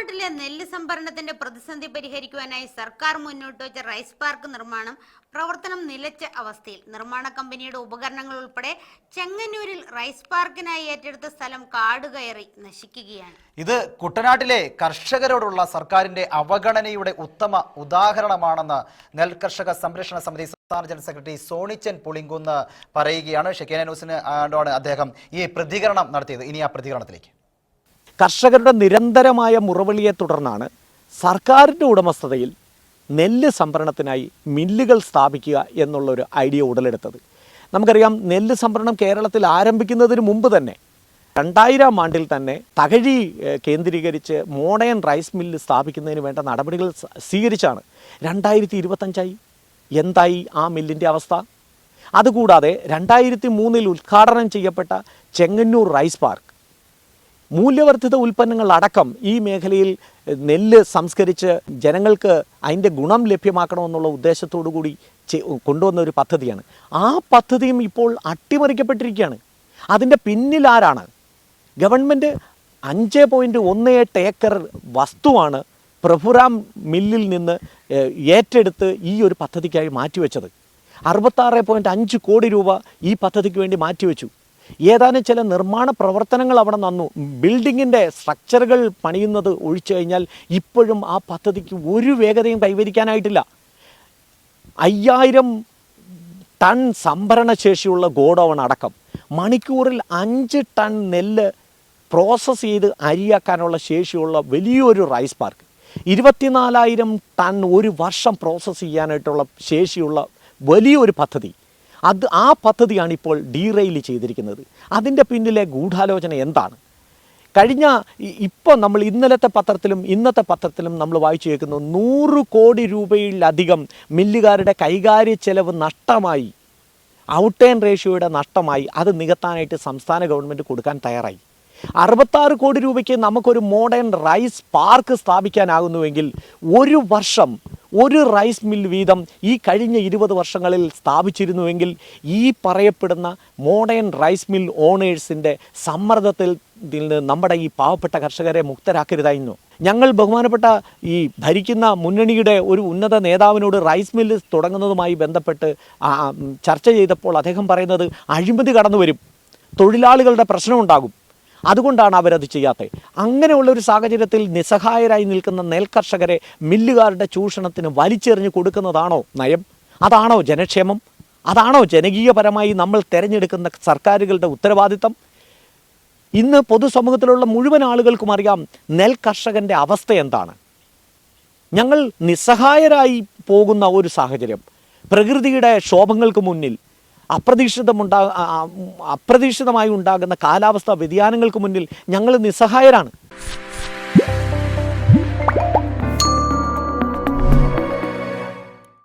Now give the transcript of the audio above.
കുട്ടനാട്ടിലെ നെല്ല് സംഭരണത്തിന്റെ പ്രതിസന്ധി പരിഹരിക്കുവാനായി സർക്കാർ മുന്നോട്ട് വെച്ച റൈസ് പാർക്ക് നിർമ്മാണം പ്രവർത്തനം നിലച്ച അവസ്ഥയിൽ നിർമ്മാണ കമ്പനിയുടെ ഉപകരണങ്ങൾ ഉൾപ്പെടെ ചെങ്ങന്നൂരിൽ റൈസ് പാർക്കിനായി ഏറ്റെടുത്ത സ്ഥലം കാടുകയറി നശിക്കുകയാണ്. ഇത് കുട്ടനാട്ടിലെ കർഷകരോടുള്ള സർക്കാരിന്റെ അവഗണനയുടെ ഉത്തമ ഉദാഹരണമാണെന്ന് നെൽകർഷക സംരക്ഷണ സമിതി സംസ്ഥാന ജനറൽ സെക്രട്ടറി സോണിച്ചൻ പുളിങ്കുന്ന് പറയുകയാണ്. ഷെക്കേന ന്യൂസിന് ആണ് അദ്ദേഹം ഈ പ്രതികരണം നടത്തിയത്. ഇനി ആ പ്രതികരണത്തിലേക്ക്. കർഷകരുടെ നിരന്തരമായ മുറവിളിയെ തുടർന്നാണ് സർക്കാരിന്റെ ഉടമസ്ഥതയിൽ നെല്ല് സംഭരണത്തിനായി മില്ലുകൾ സ്ഥാപിക്കുക എന്നുള്ളൊരു ഐഡിയ ഉടലെടുത്തത്. നമുക്കറിയാം നെല്ല് സംഭരണം കേരളത്തിൽ ആരംഭിക്കുന്നതിന് മുമ്പ് തന്നെ രണ്ടായിരം ആണ്ടിൽ തന്നെ തകഴി കേന്ദ്രീകരിച്ച് മോഡേൺ റൈസ് മില്ല് സ്ഥാപിക്കുന്നതിന് വേണ്ട നടപടികൾ സ്വീകരിച്ചാണ്. രണ്ടായിരത്തി ഇരുപത്തഞ്ചായി എന്തായി ആ മില്ലിന്റെ അവസ്ഥ? അതുകൂടാതെ രണ്ടായിരത്തി മൂന്നിൽ ഉദ്ഘാടനം ചെയ്യപ്പെട്ട ചെങ്ങന്നൂർ റൈസ് പാർക്ക്. മൂല്യവർദ്ധിത ഉൽപ്പന്നങ്ങൾ അടക്കം ഈ മേഖലയിൽ നെല്ല് സംസ്കരിച്ച് ജനങ്ങൾക്ക് അതിന്റെ ഗുണം ലഭ്യമാക്കണമെന്നുള്ള ഉദ്ദേശത്തോടു കൂടി കൊണ്ടുവന്ന ഒരു പദ്ധതിയാണ്. ആ പദ്ധതിയും ഇപ്പോൾ അട്ടിമറിക്കപ്പെട്ടിരിക്കുകയാണ്. അതിന്റെ പിന്നിൽ ആരാണ്? ഗവൺമെന്റ് അഞ്ച് പോയിന്റ് ഒന്ന് എട്ട് ഏക്കർ വസ്തുവാണ് പ്രഭുറാം മില്ലിൽ നിന്ന് ഏറ്റെടുത്ത് ഈ ഒരു പദ്ധതിക്കായി മാറ്റിവെച്ചത്. അറുപത്താറ് പോയിന്റ് അഞ്ച് കോടി രൂപ ഈ പദ്ധതിക്ക് വേണ്ടി മാറ്റിവെച്ചു. ഏതാനും ചില നിർമ്മാണ പ്രവർത്തനങ്ങൾ അവിടെ നന്നു. ബിൽഡിങ്ങിന്റെ സ്ട്രക്ചറുകൾ പണിയുന്നത് ഒഴിച്ചു കഴിഞ്ഞാൽ ഇപ്പോഴും ആ പദ്ധതിക്ക് ഒരു വേഗതയും കൈവരിക്കാനായിട്ടില്ല. അയ്യായിരം ടൺ സംഭരണ ശേഷിയുള്ള ഗോഡൗൺ അടക്കം. മണിക്കൂറിൽ അഞ്ച് ടൺ നെല്ല് പ്രോസസ്സ് ചെയ്ത് അരിയാക്കാനുള്ള ശേഷിയുള്ള വലിയൊരു റൈസ് പാർക്ക്. ഇരുപത്തിനാലായിരം ടൺ ഒരു വർഷം പ്രോസസ്സ് ചെയ്യാനായിട്ടുള്ള ശേഷിയുള്ള വലിയൊരു പദ്ധതി. അത് ആ പദ്ധതിയാണ് ഇപ്പോൾ ഡീറെയിൽ ചെയ്തിരിക്കുന്നത്. അതിന്റെ പിന്നിലെ ഗൂഢാലോചന എന്താണ്? കഴിഞ്ഞ ഇപ്പോൾ നമ്മൾ ഇന്നലത്തെ പത്രത്തിലും ഇന്നത്തെ പത്രത്തിലും നമ്മൾ വായിച്ചു കേൾക്കുന്നു നൂറ് കോടി രൂപയിലധികം മില്ലുകാരുടെ കൈകാര്യ ചെലവ് നഷ്ടമായി. ഔട്ട് ആൻഡ് റേഷ്യോയുടെ നഷ്ടമായി. അത് നികത്താനായിട്ട് സംസ്ഥാന ഗവൺമെന്റ് കൊടുക്കാൻ തയ്യാറായി. അറുപത്താറ് കോടി രൂപയ്ക്ക് നമുക്കൊരു മോഡേൺ റൈസ് പാർക്ക് സ്ഥാപിക്കാനാകുന്നുവെങ്കിൽ ഒരു വർഷം ഒരു റൈസ് മിൽ വീതം ഈ കഴിഞ്ഞ ഇരുപത് വർഷങ്ങളിൽ സ്ഥാപിച്ചിരുന്നുവെങ്കിൽ ഈ പറയപ്പെടുന്ന മോഡേൺ റൈസ് മിൽ ഓണേഴ്സിന്റെ സമ്മർദ്ദത്തിൽ നിന്ന് നമ്മുടെ ഈ പാവപ്പെട്ട കർഷകരെ മുക്തരാക്കരുതായിരുന്നു. ഞങ്ങൾ ബഹുമാനപ്പെട്ട ഈ ഭരിക്കുന്ന മുന്നണിയുടെ ഒരു ഉന്നത നേതാവിനോട് റൈസ് മില്ല് തുടങ്ങുന്നതുമായി ബന്ധപ്പെട്ട് ചർച്ച ചെയ്തപ്പോൾ അദ്ദേഹം പറയുന്നത് അഴിമതി കടന്നു വരും തൊഴിലാളികളുടെ പ്രശ്നമുണ്ടാകും അതുകൊണ്ടാണ് അവരത് ചെയ്യാത്തത്. അങ്ങനെയുള്ള ഒരു സാഹചര്യത്തിൽ നിസ്സഹായരായി നിൽക്കുന്ന നെൽകർഷകരെ മില്ലുകാരുടെ ചൂഷണത്തിന് വലിച്ചെറിഞ്ഞ് കൊടുക്കുന്നതാണോ നയം? അതാണോ ജനക്ഷേമം? അതാണോ ജനകീയപരമായി നമ്മൾ തിരഞ്ഞെടുക്കുന്ന സർക്കാരുകളുടെ ഉത്തരവാദിത്തം? ഇന്ന് പൊതുസമൂഹത്തിലുള്ള മുഴുവൻ ആളുകൾക്കും അറിയാം നെൽകർഷകന്റെ അവസ്ഥ എന്താണ്. ഞങ്ങൾ നിസ്സഹായരായി പോകുന്ന ഒരു സാഹചര്യം. പ്രകൃതിയുടെ ക്ഷോഭങ്ങൾക്ക് മുന്നിൽ അപ്രതീക്ഷിതമുണ്ടാ അപ്രതീക്ഷിതമായി ഉണ്ടാകുന്ന കാലാവസ്ഥാ വ്യതിയാനങ്ങൾക്ക് മുന്നിൽ ഞങ്ങൾ നിസ്സഹായരാണ്.